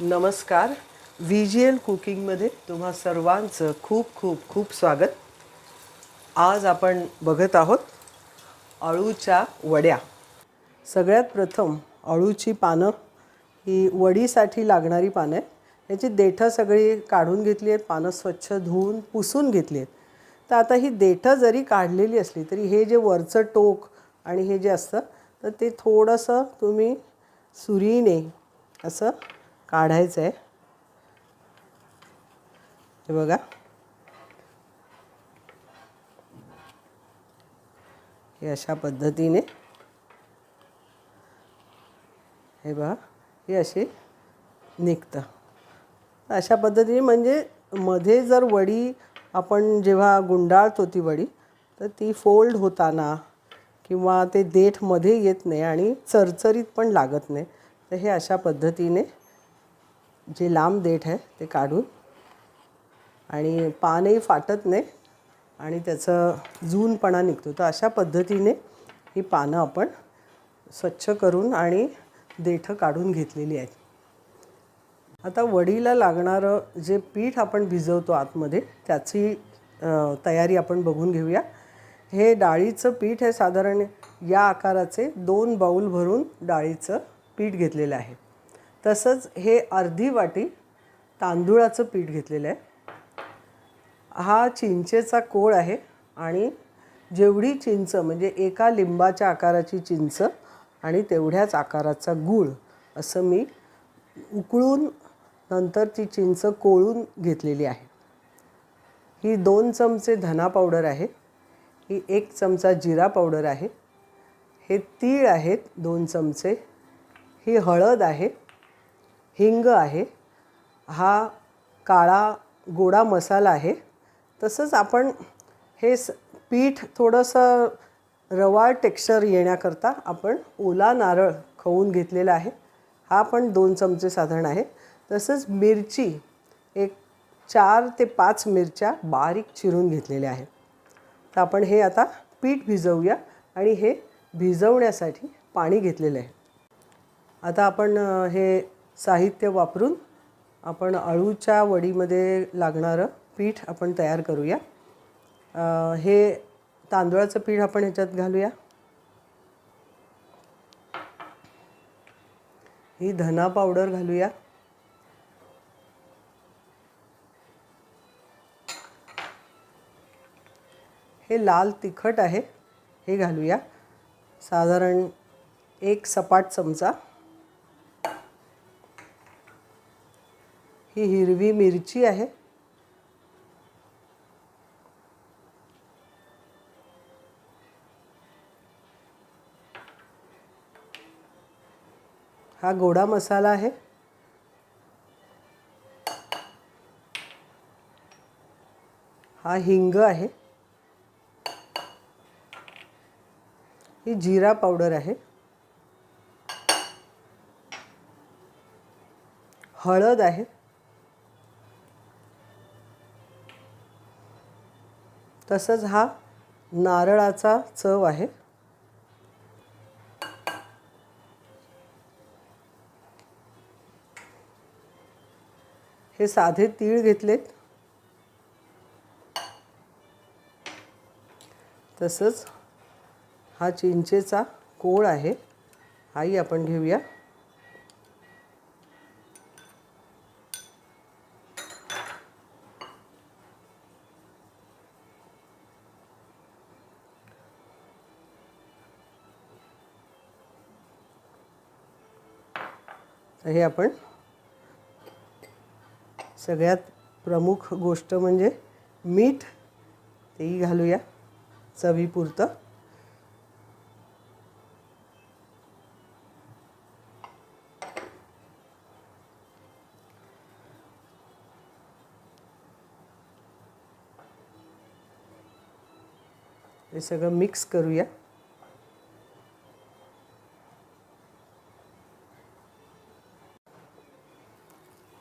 नमस्कार. V G L कुकिंगमध्ये तुम्हा सर्वांचं खूप खूप खूप स्वागत. आज आपण बघत आहोत अळूच्या वड्या. सगळ्यात प्रथम अळूची पानं ही वडीसाठी लागणारी पानं आहेत. याची देठं सगळी काढून घेतली आहेत पानं स्वच्छ धुवून पुसून घेतली आहेत. तर आता ही देठं जरी काढलेली असली तरी हे जे वरचं टोक आणि हे जे असतं तर ते थोडंसं तुम्ही सुरीने असं काढायचं आहे. हे बघा. हे अशा पद्धतीने. हे बघा हे असे निघतं. अशा पद्धतीने म्हणजे मध्ये जर वडी आपण जेव्हा गुंडाळतो ती वडी तर ती फोल्ड होताना किंवा ते देठमध्ये येत नाही आणि चरचरीत पण लागत नाही. तर हे अशा पद्धतीने जे लांब देठ आहे ते काढून आणि पानही फाटत नाही आणि त्याचं जूनपणा निघतो. तर अशा पद्धतीने ही पानं आपण स्वच्छ करून आणि देठं काढून घेतलेली आहेत. आता वडीला लागणारं जे पीठ आपण भिजवतो आतमध्ये त्याची तयारी आपण बघून घेऊया. हे डाळीचं पीठ आहे साधारण या आकाराचे. दोन बाऊल भरून डाळीचं पीठ घेतलेलं आहे. तसंच हे अर्धी वाटी तांदूळाचं पीठ घेतलेलं आहे. हा चिंचेचा कोळ आहे आणि जेवढी चिंच म्हणजे एका लिंबाच्या आकाराची चिंच आणि तेवढ्याच आकाराचा गूळ असं मी उकळून नंतर ती चिंच कोळून घेतलेली आहे. ही दोन चमचे धना पावडर आहे ही एक चमचा जिरा पावडर आहे हे तीळ आहेत दोन चमचे ही हळद आहे हिंग आहे. हा काळा गोडा मसाला आहे. तसंच आपण हे स पीठ थोडंसं रवाळ टेक्स्चर येण्याकरता आपण ओला नारळ खवून घेतलेला आहे. हा पण दोन चमचे साधारण आहे. तसंच मिरची एक चार ते पाच मिरच्या बारीक चिरून घेतलेल्या आहेत तर आपण हे आता पीठ भिजवूया आणि हे भिजवण्यासाठी पाणी घेतलेलं आहे. आता आपण हे साहित्य वापरून आपण अळूच्या वडीमध्ये लागणारं पीठ आपण तयार करूया. हे तांदूळाचं पीठ आपण ह्याच्यात घालूया. ही धना पावडर घालूया. हे लाल तिखट आहे हे घालूया. साधारण एक सपाट चमचा. ही हिरवी मिरची आहे. हा गोडा मसाला आहे. हा हिंग आहे. ही जिरा पावडर आहे. हळद आहे. तसंच हा नारळाचा चव आहे. हे साधे तीळ घेतलेत. तसंच हा चिंचेचा कोळ आहे. हाही आपण घेऊया. तर हे आपण सगळ्यात प्रमुख गोष्ट म्हणजे मीठ तेही घालूया चवीपुरतं. हे सगळं मिक्स करूया.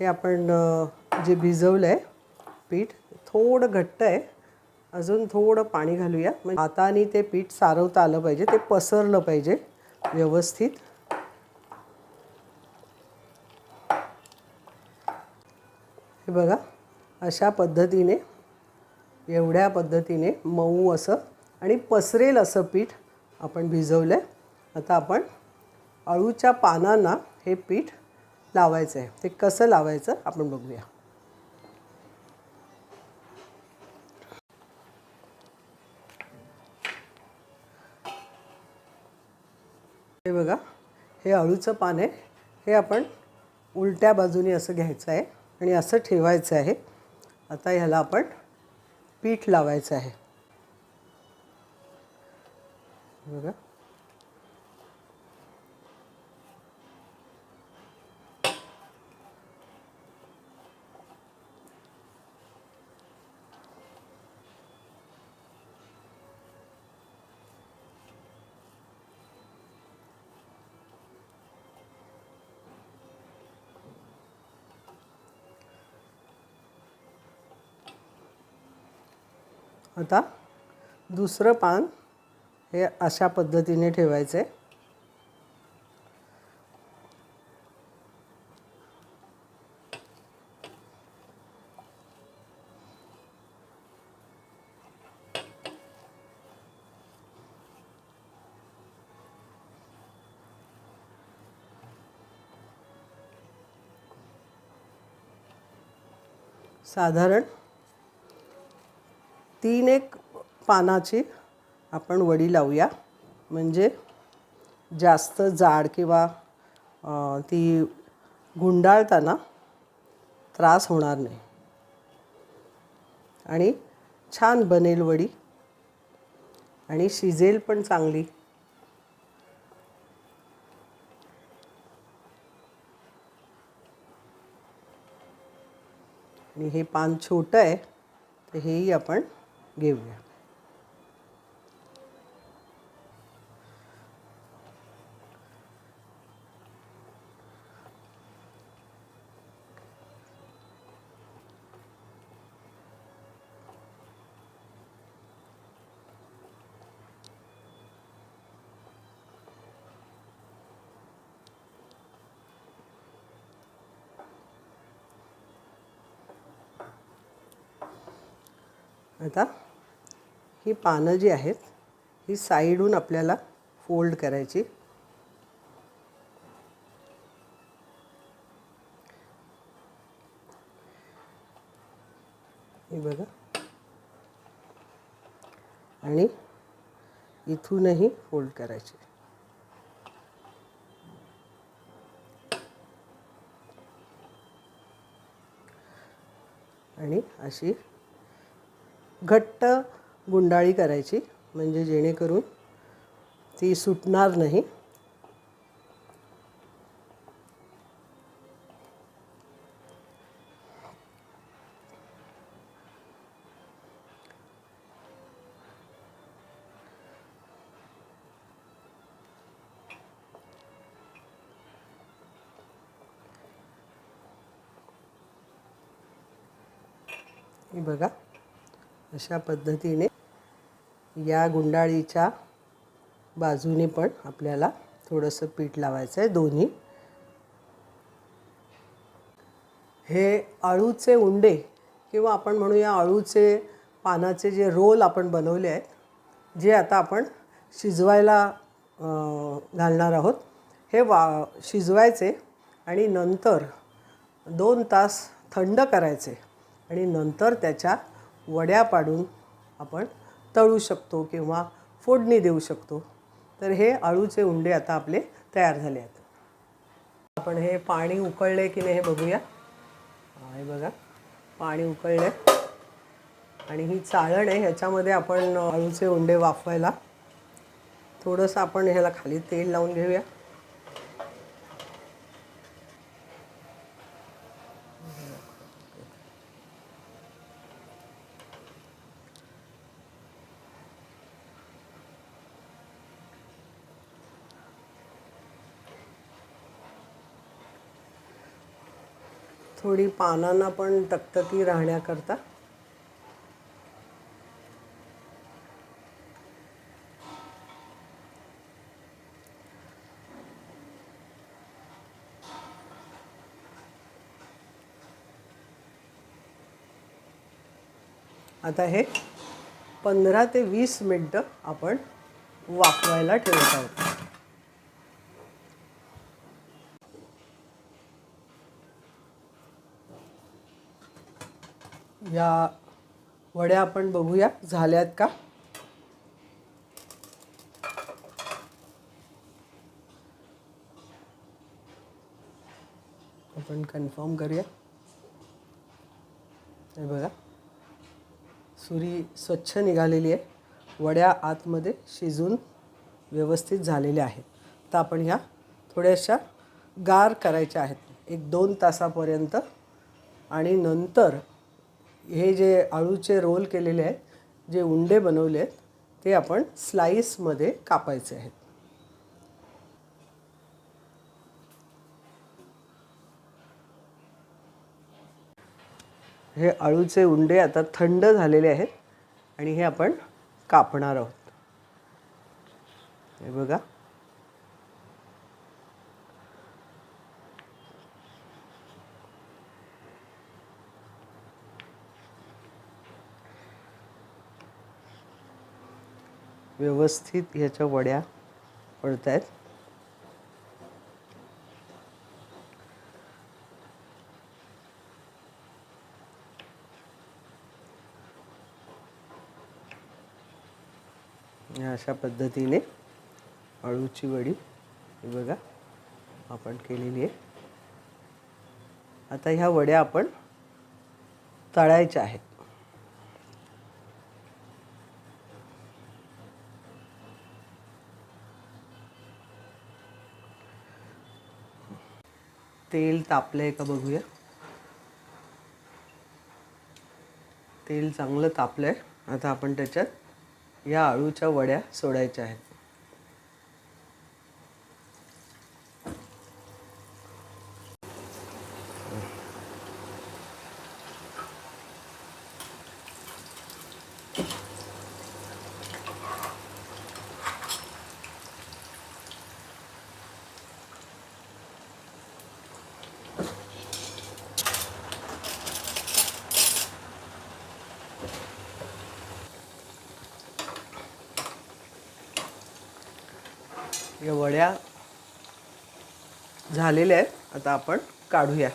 हे आपण जे भिजवलं आहे पीठ थोडं घट्ट आहे. अजून थोडं पाणी घालूया. म्हणजे हाताने ते पीठ सारवता आलं पाहिजे ते पसरलं पाहिजे व्यवस्थित. हे बघा अशा पद्धतीने एवढ्या पद्धतीने मऊ असं आणि पसरेल असं पीठ आपण भिजवलं आहे आता आपण अळूच्या पानांना हे पीठ लावायचं आहे ते कसं लावायचं आपण बघूया. हे बघा हे अळूचं पान आहे. हे आपण उलट्या बाजूने असं घ्यायचं आहे आणि असं ठेवायचं आहे. आता ह्याला आपण पीठ लावायचं आहे. बघा. आता दुसरं पान हे अशा पद्धतीने ठेवायचं. आहे साधारण तीन एक पानाची आपण वडी लावूया. म्हणजे जास्त जाड किंवा ती गुंडाळताना त्रास होणार नाही. आणि छान बनेल वडी. आणि शिजेल पण चांगली. आणि हे पान छोटं आहे तर हेही आपण घेऊया आता ही पानं जी आहेत ही साईडहून आपल्याला फोल्ड करायची. हे बघा. आणि इथूनही फोल्ड करायची. आणि अशी घट्ट गुंडाळी करायची म्हणजे जेणेकरून ती सुटणार नाही. हे बघा अशा पद्धतीने या गुंडाळीच्या बाजूने पण आपल्याला थोडंसं पीठ लावायचं आहे दोन्ही. हे अळूचे उंडे किंवा आपण म्हणूया अळूचे पानाचे जे रोल आपण बनवले आहेत जे आता आपण शिजवायला घालणार आहोत हे वा शिजवायचे आणि नंतर दोन तास थंड करायचे आणि नंतर त्याच्या वड्या पाडून आपण तळू शकतो किंवा फोडणी देऊ शकतो. तर हे अळूचे उंडे आता आपले तयार झाले आहेत. आपण हे पाणी उकळले की नाही हे बघूया. हे बघा. पाणी उकळले. आणि ही चाळण आहे ह्याच्यामध्ये आपण अळूचे उंडे वाफवायला. थोडंसं आपण ह्याला खाली तेल लावून घेऊया. थोडी पानांना पण तकतकी राहण्याकरता. आता हे पंधरा ते वीस मिनटं आपण वाफवायला ठेवत आहोत. या वड्या आपण बघूया. झाल्यात का? आपण कन्फर्म करूया. हे बघा. सुरी स्वच्छ निघालेली आहे. वड्या आतमध्ये शिजून व्यवस्थित झालेल्या आहेत. तर आपण ह्या थोड्याशा गार करायच्या आहेत. एक दोन तासापर्यंत आणि नंतर हे जे आळूचे रोल केलेले आहेत जे उंडे बनवले आहेत ते आपण स्लाईसमध्ये कापायचे आहेत. हे अळूचे उंडे आता थंड झालेले आहेत आणि हे आपण कापणार आहोत. हे बघा. व्यवस्थित ह्याच्या वड्या पडत आहेत या अशा पद्धतीने अळूची वडी ही बघा आपण केलेली आहे. आता ह्या वड्या आपण तळायच्या आहेत. तेल तापलंय का बघूया. तेल चांगलं तापलंय. आता आपण त्याच्यात या आळूच्या वड्या सोडायच्या आहेत. या वड्या झालेल्या आहेत. आता आपण काढूया.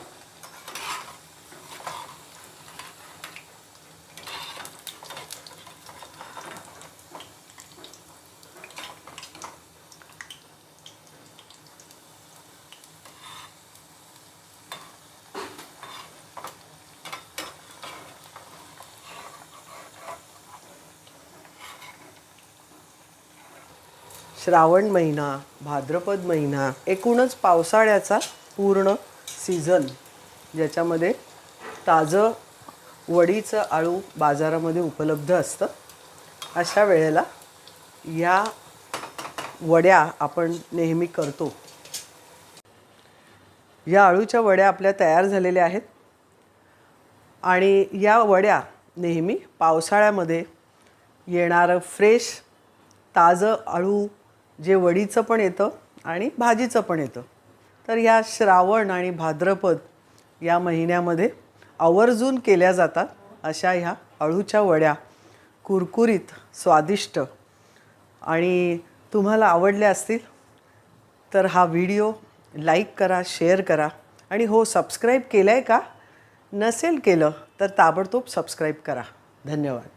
श्रावण महिना भाद्रपद महिना एकूणच पावसाळ्याचा पूर्ण सीझन ज्याच्यामध्ये ताजं वडीचं आळू बाजारामध्ये उपलब्ध असतं. अशा वेळेला या वड्या आपण नेहमी करतो. या आळूच्या वड्या आपल्या तयार झालेल्या आहेत. आणि या वड्या नेहमी पावसाळ्यामध्ये येणारं फ्रेश ताजं आळू जे वडीचं पण येतं आणि भाजीचं पण येतं. तर ह्या श्रावण आणि भाद्रपद या महिन्यामध्ये आवर्जून केल्या जातात अशा ह्या अळूच्या वड्या. कुरकुरीत स्वादिष्ट आणि तुम्हाला आवडल्या असतील तर हा व्हिडिओ लाईक करा शेअर करा आणि हो सबस्क्राईब केलं आहे का? नसेल केलं तर ताबडतोब सबस्क्राईब करा. धन्यवाद.